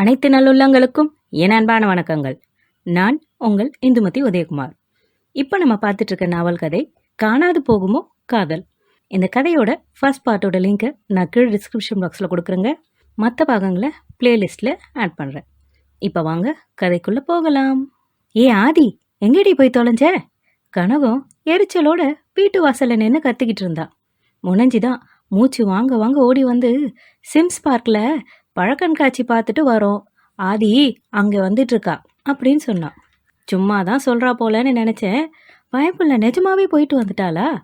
அனைத்து நல்லுள்ளங்களுக்கும் என் அன்பான வணக்கங்கள். நான் உங்கள் இந்துமதி உதயகுமார். இப்போ நம்ம பார்த்துட்டு இருக்க நாவல் கதை காணாது போகுமோ காதல். இந்த கதையோட ஃபர்ஸ்ட் பார்ட்டோட லிங்க்கை நான் கீழே டிஸ்கிரிப்ஷன் பாக்ஸில் கொடுக்குறேங்க. மற்ற பாகங்களை பிளேலிஸ்ட்டில் ஆட் பண்ணுறேன் இப்போ வாங்க கதைக்குள்ளே போகலாம். ஏ ஆதி எங்கேடி போய் தொலைஞ்ச? கனகம் எரிச்சலோட வீட்டு வாசலில் நின்று கத்திக்கிட்டு இருந்தா. முனைஞ்சிதான் மூச்சு வாங்க வாங்க ஓடி வந்து சிம்ஸ் பார்க்கில் பழக்கண்காட்சி பார்த்துட்டு வரோம். ஆதி அங்கே வந்துட்டுருக்கா அப்படின்னு சொன்னான் சும்மா தான் சொல்கிறா போலன்னு நினச்சேன். பயப்புள்ள நிஜமாவே போயிட்டு வந்துட்டாளா?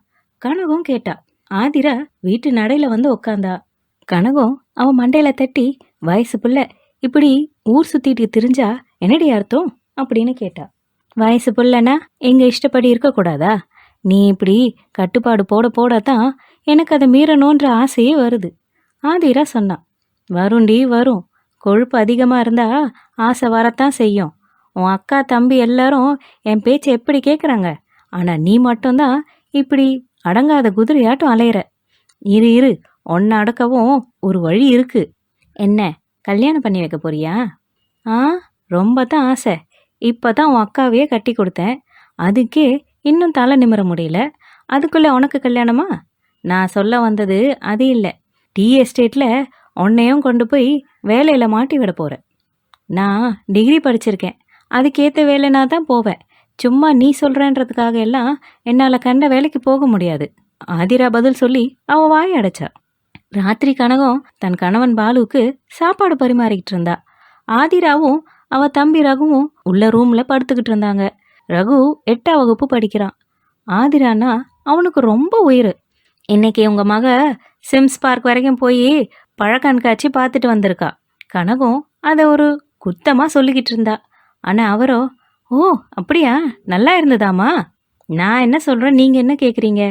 கனகம் கேட்டா. ஆதிரா வீட்டு நடையில் வந்து உக்காந்தா. கனகம் அவன் மண்டையில் தட்டி வயசு பிள்ளை இப்படி ஊர் சுற்றிட்டு திரிஞ்சா என்னடி அர்த்தம்? அப்படின்னு கேட்டா. வயசு புள்ளனா எங்கள் இஷ்டப்படி இருக்கக்கூடாதா நீ இப்படி கட்டுப்பாடு போட போட தான் எனக்கு அதை மீறணுன்ற ஆசையே வருது. ஆதிரா சொன்னான் வருண்டி வரும். கொழுப்பு அதிகமாக இருந்தா ஆசை வரத்தான் செய்யும். உன் அக்கா தம்பி எல்லாரும் என் பேச்சை எப்படி கேட்குறாங்க ஆனால் நீ மட்டும்தான் இப்படி அடங்காத குதிரையாட்டம் அலையிற. இரு இரு. ஒன்றை அடக்கவும் ஒரு வழி இருக்கு. என்ன கல்யாணம் பண்ணி வைக்க போறியா? ஆ ரொம்ப தான் ஆசை. இப்போ தான் உன் அக்காவையே கட்டி கொடுத்தேன். அதுக்கே இன்னும் தலை நிமிர முடியல. அதுக்குள்ளே உனக்கு கல்யாணமா? நான் சொல்ல வந்தது அது இல்லை. டீ எஸ்டேட்டில் உன்னையும் கொண்டு போய் வேலையில் மாட்டி விட போகிறேன் நான் டிகிரி படிச்சிருக்கேன். அதுக்கேற்ற வேலைனா தான் போவேன். சும்மா நீ சொல்கிறேன்றதுக்காக எல்லாம் என்னால் கண்ட வேலைக்கு போக முடியாது. ஆதிரா பதில் சொல்லி அவள் வாய் அடைச்சா. ராத்திரி கனகம் தன் கணவன் பாலுவுக்கு சாப்பாடு பரிமாறிக்கிட்டு இருந்தா. ஆதிராவும் அவ தம்பி ரகுவும் உள்ள ரூம்ல படுத்துக்கிட்டு இருந்தாங்க. ரகு எட்டாம் வகுப்பு படிக்கிறான். ஆதிரானா அவனுக்கு ரொம்ப உயிர். இன்னைக்கு உங்க மக சிம்ஸ் பார்க் வரைக்கும் போய் பழக்கண்காட்சி பார்த்துட்டு வந்திருக்கா. கனகம் அதை ஒரு குத்தமாக சொல்லிக்கிட்டு இருந்தா. ஆனால் அவரோ ஓ அப்படியா? நல்லா இருந்ததாமா நான் என்ன சொல்கிறேன் நீங்கள் என்ன கேட்குறீங்க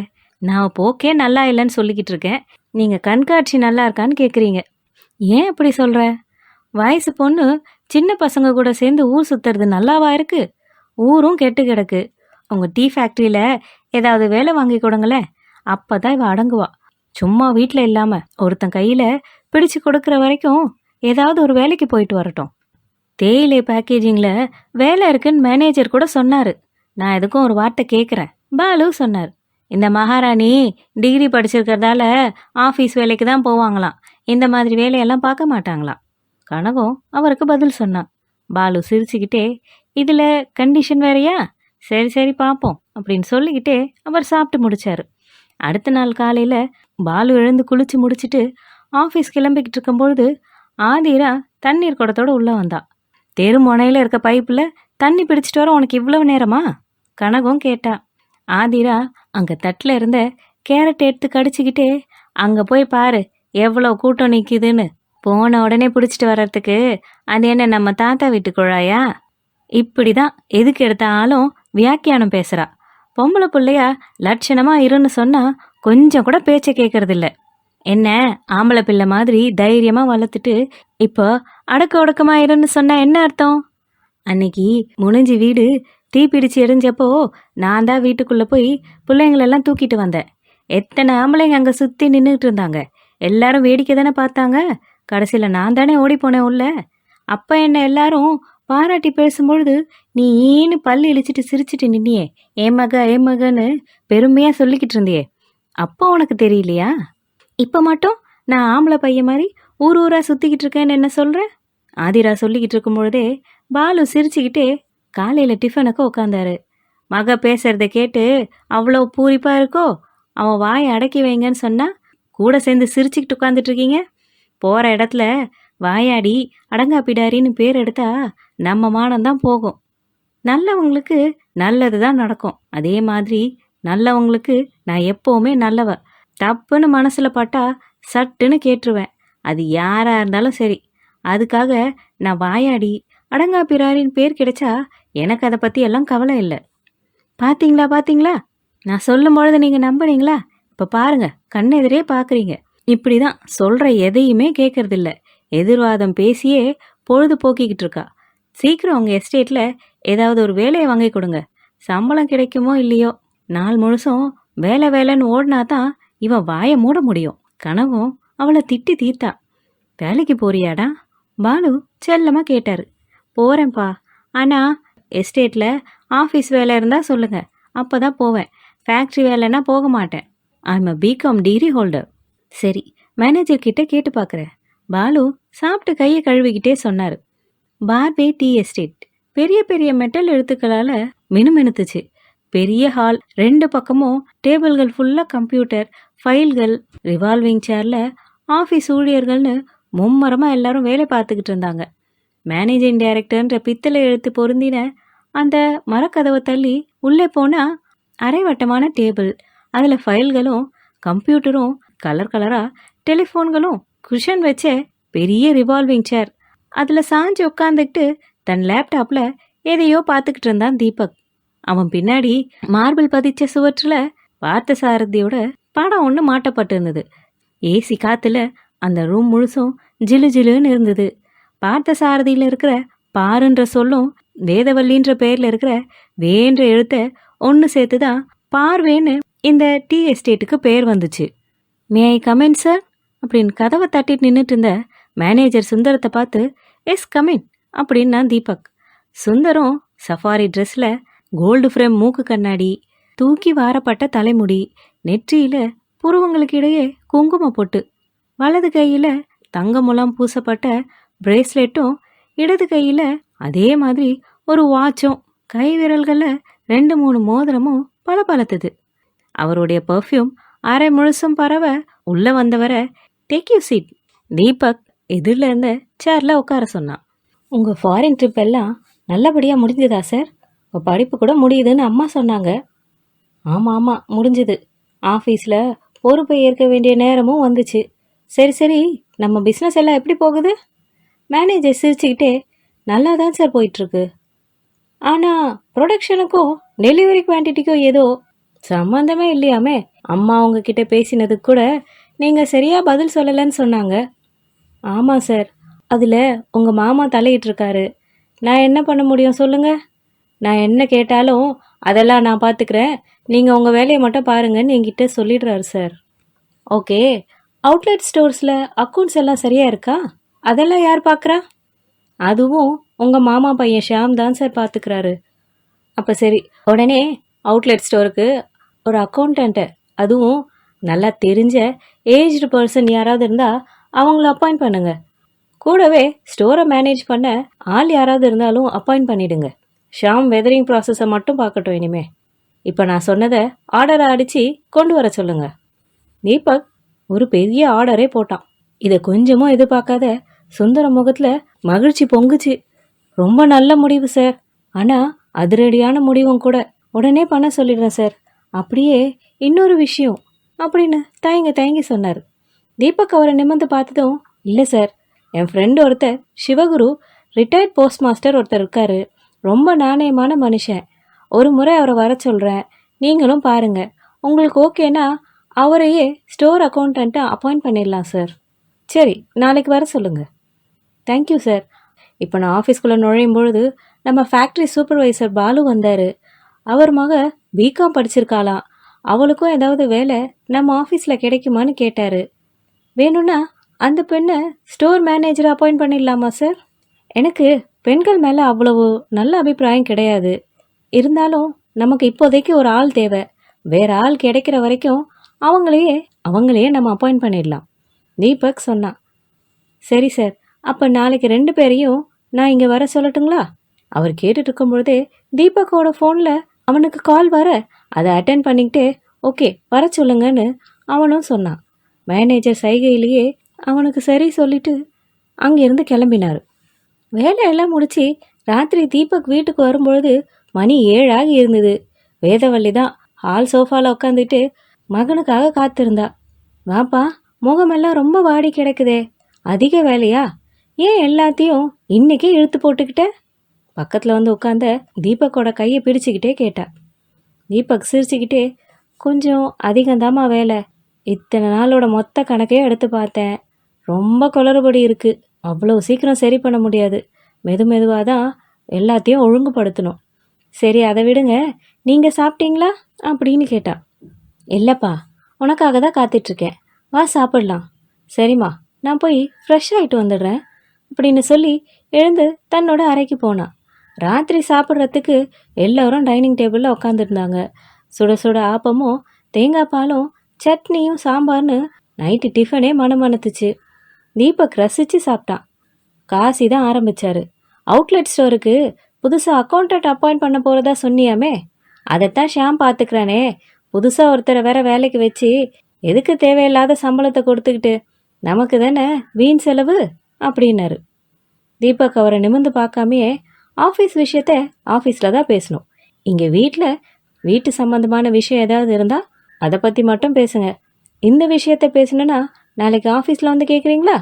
நான் போக்கே நல்லா இல்லைன்னு சொல்லிக்கிட்டு இருக்கேன். நீங்கள் கண்காட்சி நல்லா இருக்கான்னு கேட்குறீங்க ஏன் அப்படி சொல்கிற வயசு பொண்ணு சின்ன பசங்க கூட சேர்ந்து ஊர் சுற்றுறது நல்லாவா இருக்கு? ஊரும் கெட்டு கிடக்கு. உங்கள் டீ ஃபேக்ட்ரியில் ஏதாவது வேலை வாங்கி கொடுங்களேன். அப்போ தான் இவள் அடங்குவா. சும்மா வீட்டில் இல்லாமல் ஒருத்தன் கையில் பிடிச்சு கொடுக்குற வரைக்கும் ஏதாவது ஒரு வேலைக்கு போயிட்டு வரட்டும். தேயிலை பேக்கேஜிங்கில் வேலை இருக்குன்னு மேனேஜர் கூட சொன்னார். நான் எதுக்கும் ஒரு வார்த்தை கேட்குறேன் பாலு சொன்னார். இந்த மகாராணி டிகிரி படிச்சிருக்கிறதால ஆஃபீஸ் வேலைக்கு தான் போவாங்களாம். இந்த மாதிரி வேலையெல்லாம் பார்க்க மாட்டாங்களாம். கனகம் அவருக்கு பதில் சொன்னான். பாலு சிரிச்சுக்கிட்டே இதில் கண்டிஷன் வேறையா? சரி சரி பார்ப்போம் அப்படின்னு சொல்லிக்கிட்டே அவர் சாப்பிட்டு முடிச்சாரு. அடுத்த நாள் காலையில் பாலு எழுந்து குளிச்சு முடிச்சிட்டு ஆஃபீஸ் கிளம்பிக்கிட்டு இருக்கும்பொழுது ஆதிரா தண்ணீர் குடத்தோடு உள்ளே வந்தா. தெரு முனையில் இருக்க பைப்பில் தண்ணி பிடிச்சிட்டு வர உனக்கு இவ்வளவு நேரமா? கனகம் கேட்டா. ஆதிரா அங்கே தட்டில் இருந்த கேரட் எடுத்து கடிச்சிக்கிட்டே அங்கே போய் பாரு எவ்வளோ கூட்டம் நிற்கிதுன்னு போன உடனே பிடிச்சிட்டு வர்றதுக்கு அது என்ன நம்ம தாத்தா வீட்டு குழாயா? இப்படி தான் எதுக்கு எடுத்தாலும் வியாக்கியானம் பேசுகிறா பொம்பளை பிள்ளையா லட்சணமா இருன்னு சொன்னா கொஞ்சம் கூட பேச்சை கேட்கறதில்ல என்ன ஆம்பளை பிள்ளை மாதிரி தைரியமா வளர்த்துட்டு இப்போ அடக்க ஒடுக்கமா இருன்னு சொன்னால் என்ன அர்த்தம்? அன்னைக்கு முனைஞ்சி வீடு தீ பிடிச்சு எரிஞ்சப்போ நான் தான் வீட்டுக்குள்ள போய் பிள்ளைங்களெல்லாம் தூக்கிட்டு வந்தேன். எத்தனை ஆம்பளைங்க அங்க சுத்தி நின்றுட்டு இருந்தாங்க. எல்லாரும் வேடிக்கை தானே பார்த்தாங்க. கடைசியில் நான் தானே ஓடி போனேன் உள்ள. அப்போ என்ன எல்லாரும் பாராட்டி பேசும்பொழுது நீ ஏன்னு பல்லு இழிச்சிட்டு சிரிச்சிட்டு நின்னியே. ஏ மக ஏ மகன்னு பெருமையா சொல்லிக்கிட்டு இருந்தியே. அப்போ உனக்கு தெரியலையா? இப்போ மட்டும்? நான் ஆம்பளை பையன் மாதிரி ஊர் ஊரா சுத்திக்கிட்டு இருக்கேன்னு என்ன சொல்கிறேன் ஆதிரா சொல்லிக்கிட்டு இருக்கும் பொழுதே பாலு சிரிச்சுக்கிட்டே காலையில டிஃபனுக்கு உட்காந்தாரு மக பேசுறத கேட்டு அவ்வளோ பூரிப்பா இருக்கோ? அவன் வாயை அடக்கி வைங்கன்னு சொன்னா கூட சேர்ந்து சிரிச்சுக்கிட்டு உட்காந்துட்டு இருக்கீங்க? போற இடத்துல வாயாடி அடங்காப்பிடாரின்னு பேர் எடுத்தா நம்ம மானம்தான் போகும். நல்லவங்களுக்கு நல்லது தான் நடக்கும். அதே மாதிரி நல்லவங்களுக்கு நான் எப்போவுமே நல்லவ. தப்புன்னு மனசில் பட்டா சட்டுன்னு கேட்டுருவேன். அது யாராக இருந்தாலும் சரி. அதுக்காக நான் வாயாடி அடங்காப்பிடாரின்னு பேர் கிடைச்சா எனக்கு அதை பற்றி எல்லாம் கவலை இல்லை. பார்த்தீங்களா பார்த்தீங்களா நான் சொல்லும் பொழுது நீங்க நம்புனீங்களா? இப்போ பாருங்க கண்ணெதிரே இப்படி தான் சொல்கிற எதையுமே கேட்கறதில்ல எதிர்வாதம் பேசியே பொழுது போக்கிக்கிட்டு இருக்கா. சீக்கிரம் உங்கள் எஸ்டேட்டில் ஏதாவது ஒரு வேலையை வாங்கி கொடுங்க. சம்பளம் கிடைக்குமோ இல்லையோ? நாள் முழுசும் வேலை வேலைன்னு ஓடினா தான் இவன் வாயை மூட முடியும். கனவும் அவளை திட்டி தீர்த்தா. வேலைக்கு போறியாடா? பாலு செல்லமாக கேட்டார். போகிறேன்ப்பா ஆனால் எஸ்டேட்டில் ஆஃபீஸ் வேலை இருந்தால் சொல்லுங்கள் அப்போ தான் போவேன். ஃபேக்ட்ரி வேலைன்னா போக மாட்டேன். I'm a BCom degree holder சரி. மேனேஜர் கிட்ட கேட்டு பார்க்குறேன் பாலு சாப்பிட்டு கையை கழுவிக்கிட்டே சொன்னார். பார்வே டீ எஸ்டேட். பெரிய பெரிய மெட்டல் எழுத்துக்களால் மினுமினுத்துச்சு. பெரிய ஹால் ரெண்டு பக்கமும் டேபிள்கள் ஃபுல்லாக கம்ப்யூட்டர் ஃபைல்கள் ரிவால்விங் சேரில் ஆஃபீஸ் ஊழியர்கள்னு மும்மரமாக எல்லாரும் வேலை பார்த்துக்கிட்டு இருந்தாங்க. மேனேஜிங் டைரக்டர்ன்ற பித்தளை எழுத்து பொருந்தின அந்த மரக்கதவை தள்ளி உள்ளே போனால் அரைவட்டமான டேபிள் அதில் ஃபைல்களும் கம்ப்யூட்டரும் கலர் கலராக டெலிஃபோன்களும் குஷன் வச்ச பெரிய ரிவால்விங் சேர் அதில் சாஞ்சு உட்காந்துக்கிட்டு தன் லேப்டாப்பில் எதையோ பார்த்துக்கிட்டு இருந்தான் தீபக். அவன் பின்னாடி மார்பிள் பதிச்ச சுவற்றில் பார்த்த சாரதியோட படம் ஒன்று மாட்டப்பட்டிருந்தது. ஏசி காற்றுல அந்த ரூம் முழுசும் ஜிலு ஜிலுன்னு இருந்தது. பார்த்த சாரதியில் இருக்கிற பாருன்ற சொல்லும் வேதவல்லின்ற பெயரில் இருக்கிற வேன்ற எழுத்த ஒன்று சேர்த்து தான் பார்வேன்னு இந்த டீ எஸ்டேட்டுக்கு பேர் வந்துச்சு. மே ஐ கமெண்ட் சார் அப்படின்னு கதவை தட்டிட்டு நின்றுட்டு இருந்த மேனேஜர் சுந்தரத்தை பார்த்து எஸ் கமின் அப்படின்னா தீபக். சுந்தரம் சஃபாரி ட்ரெஸ்ஸில் கோல்டு ஃப்ரேம் மூக்கு கண்ணாடி தூக்கி வாரப்பட்ட தலைமுடி நெற்றியில் புருவங்களுக்கு இடையே குங்கும பொட்டு வலது கையில் தங்கமுலாம் பூசப்பட்ட பிரேஸ்லெட்டும் இடது கையில் அதே மாதிரி ஒரு வாட்சும் கை விரல்களில் ரெண்டு மூணு மோதிரமும் பளபளத்தது. அவருடைய பர்ஃப்யூம் அரை முழுசும் பரவ உள்ளே வந்தவரை டேக் யூ சீட் தீபக் எதிரில் இருந்த சேரில் உட்கார சொன்னான். உங்கள் ஃபாரின் ட்ரிப் எல்லாம் நல்லபடியாக முடிஞ்சுதா சார் உங்கள் படிப்பு கூட முடியுதுன்னு அம்மா சொன்னாங்க. ஆமாம் ஆமாம் முடிஞ்சுது. ஆஃபீஸில் பொறுப்பை ஏற்க வேண்டிய நேரமும் வந்துச்சு. சரி சரி நம்ம பிஸ்னஸ் எல்லாம் எப்படி போகுது? மேனேஜர் சிரிச்சுக்கிட்டே நல்லா தான் சார் போயிட்டுருக்கு. ஆனால் ப்ரொடக்ஷனுக்கும் டெலிவரி குவான்டிட்டிக்கும் ஏதோ சம்மந்தமே இல்லையாமே? அம்மா உங்ககிட்ட பேசினது கூட நீங்கள் சரியாக பதில் சொல்லலைன்னு சொன்னாங்க. ஆமாம் சார் அதில் உங்கள் மாமா தலையிட்டிருக்காரு. நான் என்ன பண்ண முடியும் சொல்லுங்கள் நான் என்ன கேட்டாலும் அதெல்லாம் நான் பார்த்துக்கிறேன் நீங்கள் உங்கள் வேலையை மட்டும் பாருங்கன்னு என்கிட்ட சொல்லிடுறாரு சார் ஓகே. அவுட்லெட் ஸ்டோர்ஸில் அக்கௌண்ட்ஸ் எல்லாம் சரியாக இருக்கா? அதெல்லாம் யார் பார்க்குறா அதுவும் உங்கள் மாமா பையன் ஷியாம் தான் சார் பார்த்துக்கிறாரு அப்போ சரி உடனே அவுட்லெட் ஸ்டோருக்கு ஒரு அக்கௌண்டண்ட்டை அதுவும் நல்லா தெரிஞ்ச ஏஜ்டு பர்சன் யாராவது இருந்தால் அவங்கள அப்பாயிண்ட் பண்ணுங்க. கூடவே ஸ்டோரை மேனேஜ் பண்ண ஆள் யாராவது இருந்தாலும் அப்பாயிண்ட் பண்ணிடுங்க. ஷாம் வெதரிங் ப்ராசஸை மட்டும் பார்க்கட்டும் இனிமே. இப்போ நான் சொன்னதை ஆர்டரை அடித்து கொண்டு வர சொல்லுங்க. தீபக் ஒரு பெரிய ஆர்டரே போட்டான். இதை கொஞ்சமும் எதிர்பார்க்காத சுந்தர முகத்தில் மகிழ்ச்சி பொங்குச்சு. ரொம்ப நல்ல முடிவு சார் ஆனால் அதிரடியான முடிவும் கூட உடனே பண்ண சொல்லிடுறேன் சார் அப்படியே இன்னொரு விஷயம். அப்படின்னு தயங்க தயங்கி சொன்னார். தீபக் அவரை நிமிர்ந்து பார்த்ததும் இல்லை சார் என் ஃப்ரெண்டு ஒருத்தர் சிவகுரு ரிட்டையர்ட் போஸ்ட் மாஸ்டர் ஒருத்தர் இருக்காரு. ரொம்ப நாணயமான மனுஷன். ஒரு முறை அவரை வர சொல்கிறேன் நீங்களும் பாருங்க. உங்களுக்கு ஓகேனா அவரையே ஸ்டோர் அக்கௌண்டண்ட்டை அப்பாயிண்ட் பண்ணிடலாம் சார். சரி நாளைக்கு வர சொல்லுங்கள் தேங்க்யூ சார் இப்போ நான் ஆஃபீஸ்க்குள்ளே நுழையும் பொழுது நம்ம ஃபேக்ட்ரி சூப்பர்வைசர் பாலு வந்தார். அவர் மக பிகாம் படிச்சிருக்காளாம். அவளுக்கும் ஏதாவது வேலை நம்ம ஆஃபீஸில் கிடைக்குமான்னு கேட்டார். வேணும்னா அந்த பெண்ணை ஸ்டோர் மேனேஜர் அப்பாயிண்ட் பண்ணிடலாமா சார் எனக்கு பெண்கள் மேலே அவ்வளவு நல்ல அபிப்பிராயம் கிடையாது. இருந்தாலும் நமக்கு இப்போதைக்கு ஒரு ஆள் தேவை. வேற ஆள் கிடைக்கிற வரைக்கும் அவங்களையே அவங்களையே நம்ம அப்பாயிண்ட் பண்ணிடலாம். தீபக் சொன்னான் சரி சார் அப்போ நாளைக்கு ரெண்டு பேரையும் நான் இங்கே வர சொல்லட்டுங்களா? அவர் கேட்டுட்டு இருக்கும் பொழுதே தீபக்கோட ஃபோனில் அவனுக்கு கால் வர அதை அட்டன் பண்ணிக்கிட்டு ஓகே வர சொல்லுங்கன்னு அவனும் சொன்னான். மேனேஜர் சைகையிலேயே அவனுக்கு சரி சொல்லிட்டு அங்கேருந்து கிளம்பினார். வேலையெல்லாம் முடிச்சு ராத்திரி தீபக் வீட்டுக்கு வரும்பொழுது மணி ஏழாகி இருந்தது. வேதவள்ளி தான் ஹால் சோஃபாவில் உட்காந்துட்டு மகனுக்காக காத்திருந்தா. வாப்பா முகமெல்லாம் ரொம்ப வாடி கிடக்குதே அதிக வேலையா? ஏன் எல்லாத்தையும் இன்னைக்கே இழுத்து போட்டுக்கிட்ட? பக்கத்தில் வந்து உட்காந்த தீபக்கோட கையை பிடிச்சிக்கிட்டே கேட்டா. தீபக் சிரிச்சுக்கிட்டே கொஞ்சம் அதிகந்தாமா வேலை. இத்தனை நாளோட மொத்த கணக்கையும் எடுத்து பார்த்தேன். ரொம்ப குளறுபடி இருக்குது அவ்வளோ சீக்கிரம் சரி பண்ண முடியாது. மெது மெதுவாக தான் எல்லாத்தையும் ஒழுங்குபடுத்தணும். சரி அதை விடுங்க. நீங்கள் சாப்பிட்டீங்களா? அப்படின்னு கேட்டா. இல்லைப்பா உனக்காக தான் காத்துட்ருக்கேன். வா சாப்பிடலாம். சரிம்மா நான் போய் ஃப்ரெஷ் ஆகிட்டு வந்துடுறேன். அப்படின்னு சொல்லி எழுந்து தன்னோட அறைக்கு போனான் ராத்திரி சாப்பிட்றதுக்கு எல்லோரும் டைனிங் டேபிளில் உட்காந்துருந்தாங்க சுட சுட ஆப்பமும் தேங்காய் பாலும் சட்னியும் சாம்பார்னு நைட்டு டிஃபனே மனமணத்துச்சு தீபக் ரசித்து சாப்பிட்டான். காசி தான் ஆரம்பித்தார் அவுட்லெட் ஸ்டோருக்கு புதுசாக அக்கௌண்டன்ட் அப்பாயிண்ட் பண்ண போகிறதா சொன்னியாமே? அதைத்தான் ஷாம் பார்த்துக்கிறானே புதுசாக ஒருத்தரை வேற வேலைக்கு வச்சு எதுக்கு தேவையில்லாத சம்பளத்தை கொடுத்துக்கிட்டு நமக்கு தானே வீண் செலவு? அப்படின்னாரு. தீபக் அவரை நிமிர்ந்து பார்க்காமையே ஆஃபீஸ் விஷயத்த ஆஃபீஸில் தான் பேசணும். இங்கே வீட்டில் வீட்டு சம்மந்தமான விஷயம் ஏதாவது இருந்தால் அதை பற்றி மட்டும் பேசுங்க. இந்த விஷயத்த பேசணுன்னா நாளைக்கு ஆஃபீஸில் வந்து கேட்குறீங்களா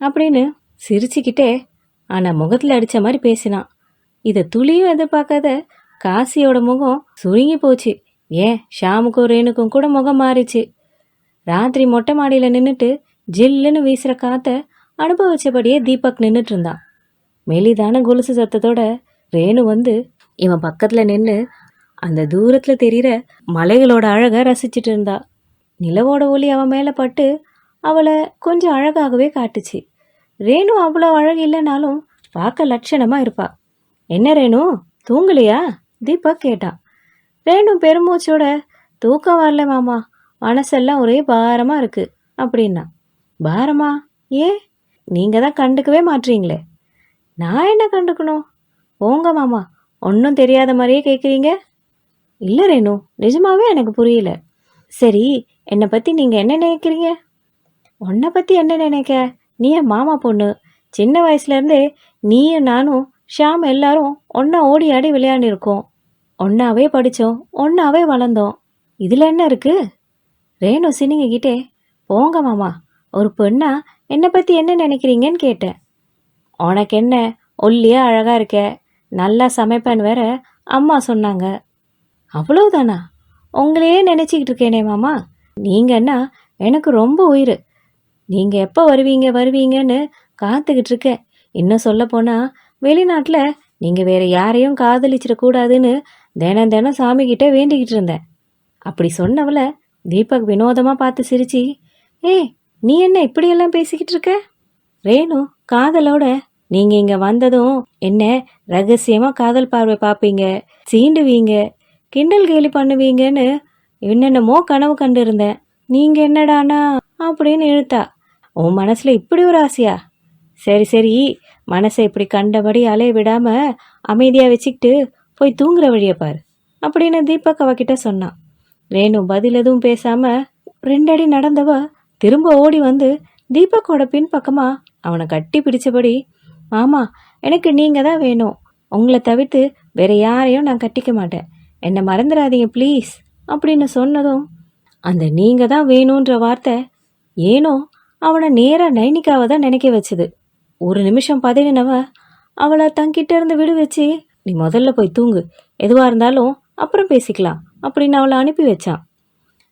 அப்படின்னு சிரிச்சுக்கிட்டே ஆனால் முகத்தில் அடித்த மாதிரி பேசினான். இதை துளியும் எதிர்பார்க்காத காசியோட முகம் சுருங்கி போச்சு. ஏன்? ஷாமுக்கும் ரேணுக்கும் கூட முகம் மாறிச்சு. ராத்திரி மொட்டை மாடியில் நின்றுட்டு ஜில்லுன்னு வீசுகிற காற்றை அனுபவிச்சபடியே தீபக் நின்றுட்டு இருந்தான். மெலிதான கொலுசு சத்தத்தோட ரேணு வந்து இவன் பக்கத்தில் நின்று அந்த தூரத்தில் தெரிகிற மலைகளோட அழகை ரசிச்சிட்டு இருந்தா. நிலவோட ஒளி அவன் மேலே பட்டு அவளை கொஞ்சம் அழகாகவே காட்டுச்சு. ரேணு அவ்வளோ அழகு இல்லைனாலும் பார்க்க லட்சணமாக இருப்பா. என்ன ரேணு தூங்கலையா? தீபக் கேட்டான். ரேணு பெருமூச்சோட தூக்கம் வரல மாமா மனசெல்லாம் ஒரே பாரமாக இருக்குது அப்படின்னா. பாரமா? ஏன்? நீங்கள் தான் கண்டுக்கவே மாட்றீங்களே. நான் என்ன கண்டுக்கணும்? போங்க மாமா ஒன்றும் தெரியாத மாதிரியே கேட்குறீங்க இல்லை ரேணு நிஜமாவே எனக்கு புரியல. சரி என்னை பற்றி நீங்கள் என்ன நினைக்கிறீங்க? உன்னை பற்றி என்ன நினைக்க? நீ என் மாமா பொண்ணு? சின்ன வயசுலேருந்தே நீயும் நானும் ஷாம் எல்லாரும் ஒன்றா ஓடி ஆடி விளையாண்டிருக்கோம் ஒன்றாவே படித்தோம் ஒன்றாவே வளர்ந்தோம். இதில் என்ன இருக்குது ரேணு சினிங்கிக்கிட்டே போங்க மாமா ஒரு பெண்ணா என்னை பற்றி என்ன நினைக்கிறீங்கன்னு கேட்டேன். உனக்கு என்ன ஒல்லியா அழகாக இருக்க. நல்லா சமைப்பேன்னு வேற அம்மா சொன்னாங்க. அவ்வளோதானா உங்களையே நினச்சிக்கிட்டு இருக்கேனே மாமா. நீங்கன்னா எனக்கு ரொம்ப உயிர். நீங்கள் எப்போ வருவீங்க வருவீங்கன்னு காத்துக்கிட்டு இருக்கேன். இன்னும் சொல்ல போனால் வெளிநாட்டில் நீங்கள் வேற யாரையும் காதலிச்சிடக்கூடாதுன்னு தினம் தினம் சாமிக்கிட்டே வேண்டிக்கிட்டு இருந்தேன். அப்படி சொன்னவளை தீபக் வினோதமாக பார்த்து சிரிச்சு ஏ நீ என்ன இப்படியெல்லாம் பேசிக்கிட்டு இருக்க? ரேணு காதலோட நீங்க இங்க வந்ததும் என்ன ரகசியமா காதல் பார்வை பார்ப்பீங்க சீண்டுவீங்க? கிண்டல் கேலி பண்ணுவீங்கன்னு என்னென்னமோ கனவு கண்டு இருந்தேன் நீங்க என்னடானா? அப்படின்னு இழுத்தா. உன் மனசுல இப்படி ஒரு ஆசையா? சரி சரி. மனசை இப்படி கண்டபடி அலைய விடாம அமைதியா வச்சுக்கிட்டு போய் தூங்குற வழியை பாரு அப்படின்னு தீபக் அவகிட்ட சொன்னான். ரேணு பதில் எதுவும் பேசாம ரெண்டடி நடந்தவ திரும்ப ஓடி வந்து தீபக்கோட பின்பக்கமாக அவனை கட்டி பிடிச்சபடி ஆமாம் எனக்கு நீங்கள் தான் வேணும். உங்களை தவிர்த்து வேற யாரையும் நான் கட்டிக்க மாட்டேன். என்னை மறந்துடாதீங்க ப்ளீஸ் அப்படின்னு சொன்னதும் அந்த நீங்கள் தான் வேணுன்ற வார்த்தை ஏனோ அவனை நேராக நைனிக்காவை தான் நினைக்க வச்சுது. ஒரு நிமிஷம் பதவினவ அவளை தங்கிட்ட இருந்து விடு வச்சு நீ முதல்ல போய் தூங்கு. எதுவாக இருந்தாலும் அப்புறம் பேசிக்கலாம் அப்படின்னு அவளை அனுப்பி வச்சான்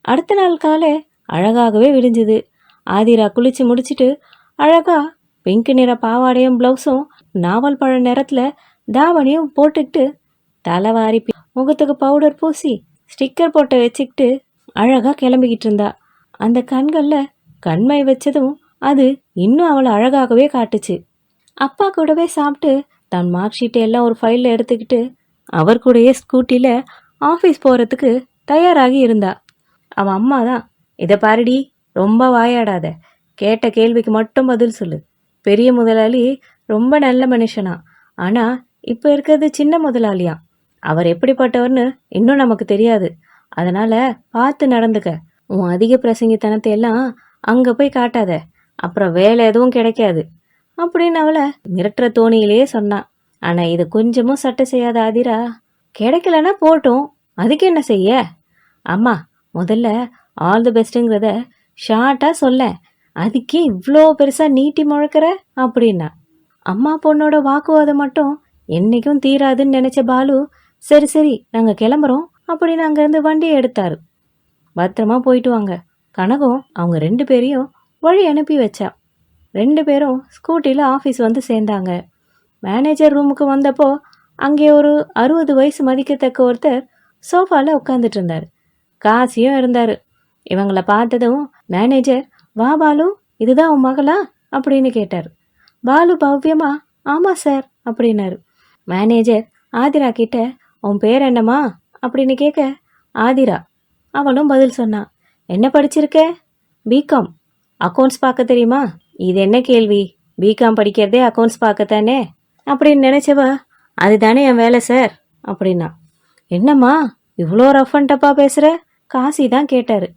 அடுத்த நாள் காலை அழகாகவே விடிஞ்சுது. ஆதிரா குளிச்சு முடிச்சுட்டு அழகா பிங்க் நிற பாவாடையும் ப்ளவுஸும் நாவல் பழ நிறத்தில் தாவணியும் போட்டுக்கிட்டு தலைவாரி முகத்துக்கு பவுடர் பூசி ஸ்டிக்கர் போட்டு வச்சுக்கிட்டு அழகாக கிளம்பிக்கிட்டு இருந்தா. அந்த கண்களில் கண்மை வச்சதும் அது இன்னும் அவளை அழகாகவே காட்டுச்சு. அப்பா கூடவே சாப்பிட்டு தன் மார்க் ஷீட்டை எல்லாம் ஒரு ஃபைலில் எடுத்துக்கிட்டு அவர் கூடயே ஸ்கூட்டியில் ஆஃபீஸ் போகிறதுக்கு தயாராகி இருந்தா. அவன் அம்மா தான் இதை பாருடி ரொம்ப வாயாடாத. கேட்ட கேள்விக்கு மட்டும் பதில் சொல்லு. பெரிய முதலாளி ரொம்ப நல்ல மனுஷனா. ஆனால் இப்போ இருக்கிறது சின்ன முதலாளியா? அவர் எப்படிப்பட்டவர்னு இன்னும் நமக்கு தெரியாது. அதனால் பார்த்து நடந்துக்க. உன் அதிக பிரசங்கித்தனத்தை எல்லாம் அங்கே போய் காட்டாத. அப்புறம் வேலை எதுவும் கிடைக்காது. அப்படின்னு அவளை மிரட்டுற தோணியிலேயே சொன்னான் ஆனால் இது கொஞ்சமும் சட்டை செய்யாத ஆதிரா. கிடைக்கலன்னா போட்டும். அதுக்கு என்ன செய்ய? அம்மா முதல்ல ஆல் தி பெஸ்ட்டுங்கிறத ஷார்ட்டாக சொல்ல அதுக்கே இவ்வளோ பெருசாக நீட்டி முழக்கிற? அப்படின்னா. அம்மா பொண்ணோட வாக்குவாதம் மட்டும் என்றைக்கும் தீராதுன்னு நினச்ச பாலு சரி சரி நாங்கள் கிளம்புறோம் அப்படின்னு அங்கேருந்து வண்டியை எடுத்தாரு. பத்திரமா போயிட்டு வாங்க. கனகம் அவங்க ரெண்டு பேரையும் வழி அனுப்பி வச்சா. ரெண்டு பேரும் ஸ்கூட்டியில் ஆஃபீஸ் வந்து சேர்ந்தாங்க. மேனேஜர் ரூமுக்கு வந்தப்போ அங்கே ஒரு அறுபது வயசு மதிக்கத்தக்க ஒருத்தர் சோஃபாவில் உட்காந்துட்டு இருந்தார். காசியும் இருந்தார். இவங்கள பார்த்ததும் மேனேஜர் வா பாலு இதுதான் உன் மகளா? அப்படின்னு கேட்டார். பாலு பவ்யமா ஆமாம் சார் அப்படின்னாரு. மேனேஜர் ஆதிரா கிட்ட உன் பேர் என்னம்மா? அப்படின்னு கேட்க ஆதிரா. அவளும் பதில் சொன்னான் என்ன படிச்சிருக்க? பிகாம் அக்கௌண்ட்ஸ் பார்க்க தெரியுமா? இது என்ன கேள்வி? பிகாம் படிக்கிறதே அக்கௌண்ட்ஸ் பார்க்கத்தானே? அப்படின்னு நினச்சவ அதுதானே என் வேலை சார் அப்படின்னா. என்னம்மா இவ்வளோ ரஃப் அண்ட் டப்பாக பேசுகிற காசி தான் கேட்டார்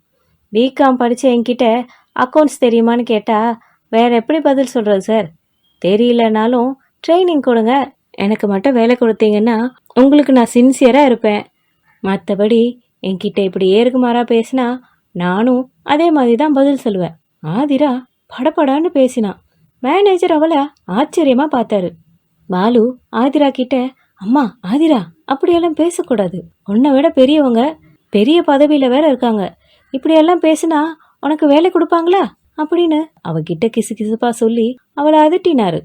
பிகாம் படித்த என்கிட்ட அக்கௌண்ட்ஸ் தெரியுமான்னு கேட்டால் வேற எப்படி பதில் சொல்கிறது சார் தெரியலனாலும் ட்ரைனிங் கொடுங்க. எனக்கு மட்டும் வேலை கொடுத்தீங்கன்னா உங்களுக்கு நான் சின்சியராக இருப்பேன். மற்றபடி என்கிட்ட இப்படி ஏறுகுமாறா பேசினா நானும் அதே மாதிரி தான் பதில் சொல்லுவேன். ஆதிரா படபடான்னு பேசினான் மேனேஜர் அவளை ஆச்சரியமாக பார்த்தாரு. பாலு ஆதிரா கிட்ட அம்மா ஆதிரா அப்படியெல்லாம் பேசக்கூடாது. உன்னை விட பெரியவங்க பெரிய பதவியில் வேற இருக்காங்க. இப்படியெல்லாம் பேசினா உனக்கு வேலை கொடுப்பாங்களா? அப்படின்னு அவகிட்ட கிசு கிசுப்பா சொல்லி அவளை அதட்டினாரு.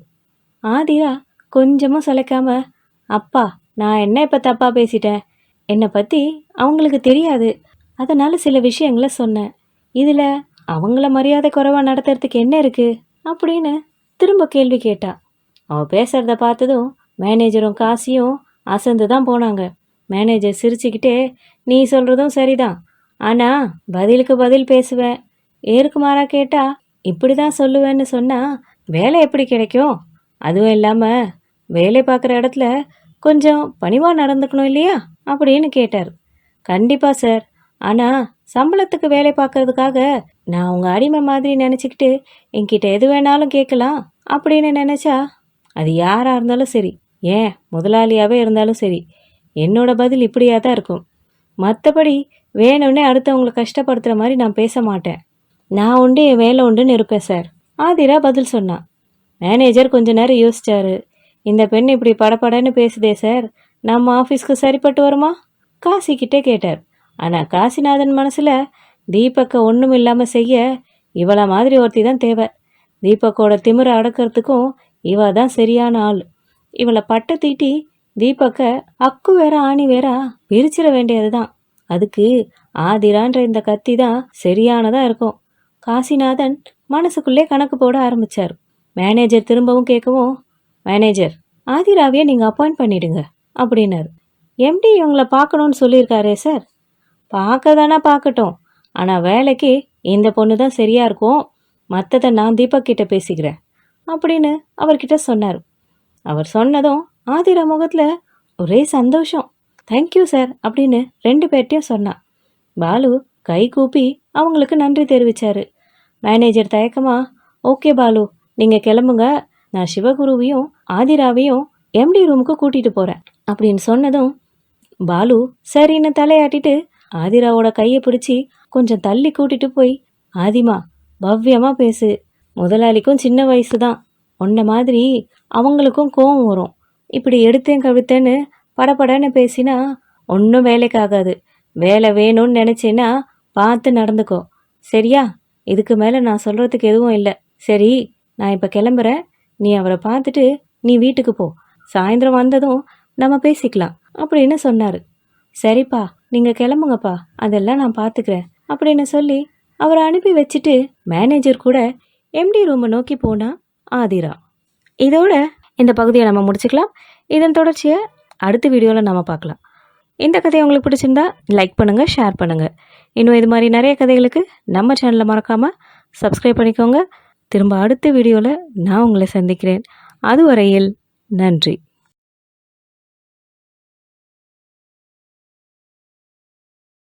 ஆதிரா கொஞ்சமும் சளைக்காம அப்பா நான் என்ன இப்போ தப்பா பேசிட்டேன்? என்னை பற்றி அவங்களுக்கு தெரியாது. அதனால சில விஷயங்களை சொன்னேன். இதில் அவங்கள மரியாதை குறைவாக நடத்துறதுக்கு என்ன இருக்கு? அப்படின்னு திரும்ப கேள்வி கேட்டா. அவ பேசுறத பார்த்ததும் மேனேஜரும் காசியும் அசந்து தான் போனாங்க. மேனேஜர் சிரிச்சுக்கிட்டே நீ சொல்றதும் சரிதான். ஆனா பதிலுக்கு பதில் பேசுவேன் ஏறுக்குமாறா கேட்டால் கேட்டா இப்படி தான் சொல்லுவேன்னு சொன்னா வேலை எப்படி கிடைக்கும்? அதுவும் இல்லாம வேலை பார்க்குற இடத்துல கொஞ்சம் பணிவாக நடந்துக்கணும் இல்லையா? அப்படின்னு கேட்டார். கண்டிப்பாக சார். ஆனால் சம்பளத்துக்கு வேலை பார்க்கறதுக்காக நான் உங்கள் அடிமை மாதிரி நினச்சிக்கிட்டு என்கிட்ட எது வேணாலும் கேட்கலாம் அப்படின்னு நினச்சா அது யாராக இருந்தாலும் சரி. ஏன் முதலாளியாகவே இருந்தாலும் சரி. என்னோட பதில் இப்படியாக தான் இருக்கும். மற்றபடி வேணும்னே அடுத்தவங்களை கஷ்டப்படுத்துகிற மாதிரி நான் பேச மாட்டேன். நான் உண்டு என் வேலை உண்டுன்னு இருப்பேன் சார். ஆதிரா பதில் சொன்னான் மேனேஜர் கொஞ்ச நேரம் யோசிச்சாரு. இந்த பெண் இப்படி படபடன்னு பேசுதே சார். நம்ம ஆஃபீஸ்க்கு சரிப்பட்டு வருமா? காசிக்கிட்டே கேட்டார். ஆனால் காசிநாதன் மனசில் தீபக்கை ஒன்றும் இல்லாமல் செய்ய இவளை மாதிரி ஒருத்தி தான் தேவை. தீபக்கோட திமிரை அடக்கிறதுக்கும் இவ தான் சரியான ஆள். இவளை பட்டை தீட்டி தீபக்கை அக்கு வேற ஆணி வேற பிரிச்சிட வேண்டியது தான் அதுக்கு ஆதிரான்ற இந்த கத்தி தான் சரியானதாக இருக்கும். காசிநாதன் மனசுக்குள்ளே கணக்கு போட ஆரம்பிச்சார். மேனேஜர் திரும்பவும் கேட்கவும் மேனேஜர் ஆதிராவையே நீங்கள் அப்பாயிண்ட் பண்ணிடுங்க அப்படின்னாரு. எம்டி இவங்களை பார்க்கணும்னு சொல்லியிருக்காரே சார். பார்க்க தானே பார்க்கட்டும். ஆனால் வேலைக்கு இந்த பொண்ணு தான் சரியாக இருக்கும். மற்றதை நான் தீபக் கிட்ட பேசிக்கிறேன் அப்படின்னு அவர்கிட்ட சொன்னார். அவர் சொன்னதும் ஆதிரா முகத்தில் ஒரே சந்தோஷம். தேங்க்யூ சார் அப்படின்னு ரெண்டு பேர்ட்டையும் சொன்னான் பாலு கை கூப்பி அவங்களுக்கு நன்றி தெரிவிச்சாரு. மேனேஜர் தயக்கமா ஓகே பாலு நீங்கள் கிளம்புங்க. நான் சிவகுருவையும் ஆதிராவையும் எம்டி ரூமுக்கு கூட்டிகிட்டு போகிறேன் அப்படின்னு சொன்னதும் பாலு சரின்னு தலையாட்டிட்டு ஆதிராவோட கையை பிடிச்சி கொஞ்சம் தள்ளி கூட்டிட்டு போய் ஆதிமா பவ்யமாக பேசு. முதலாளிக்கும் சின்ன வயசு தான் உன்ன மாதிரி அவங்களுக்கும் கோவம் வரும். இப்படி எடுத்தேன் கவித்தேன்னு படபடன்னு பேசினா ஒன்றும் வேலைக்காகாது வேலை வேணும்னு நினச்சேன்னா பார்த்து நடந்துக்கோ. சரியா? இதுக்கு மேலே நான் சொல்கிறதுக்கு எதுவும் இல்லை. சரி நான் இப்போ கிளம்புறேன். நீ அவரை பார்த்துட்டு நீ வீட்டுக்கு போ. சாயந்தரம் வந்ததும் நம்ம பேசிக்கலாம் அப்படின்னு சொன்னார். சரிப்பா நீங்கள் கிளம்புங்கப்பா. அதெல்லாம் நான் பார்த்துக்கிறேன் அப்படின்னு சொல்லி அவரை அனுப்பி வச்சுட்டு மேனேஜர் கூட எம்டி ரூமை நோக்கி போனா ஆதிரா. இதோட இந்த பகுதியை நம்ம முடிச்சுக்கலாம். இதன் தொடர்ச்சியை அடுத்த வீடியோவில் நம்ம பார்க்கலாம். இந்த கதை உங்களுக்கு பிடிச்சிருந்தா லைக் பண்ணுங்கள் ஷேர் பண்ணுங்கள் இன்னும் இது மாதிரி நிறைய கதைகளுக்கு நம்ம சேனலை மறக்காமல் சப்ஸ்கிரைப் பண்ணிக்கோங்க. திரும்ப அடுத்த வீடியோவில் நான் உங்களை சந்திக்கிறேன். அதுவரையில் நன்றி.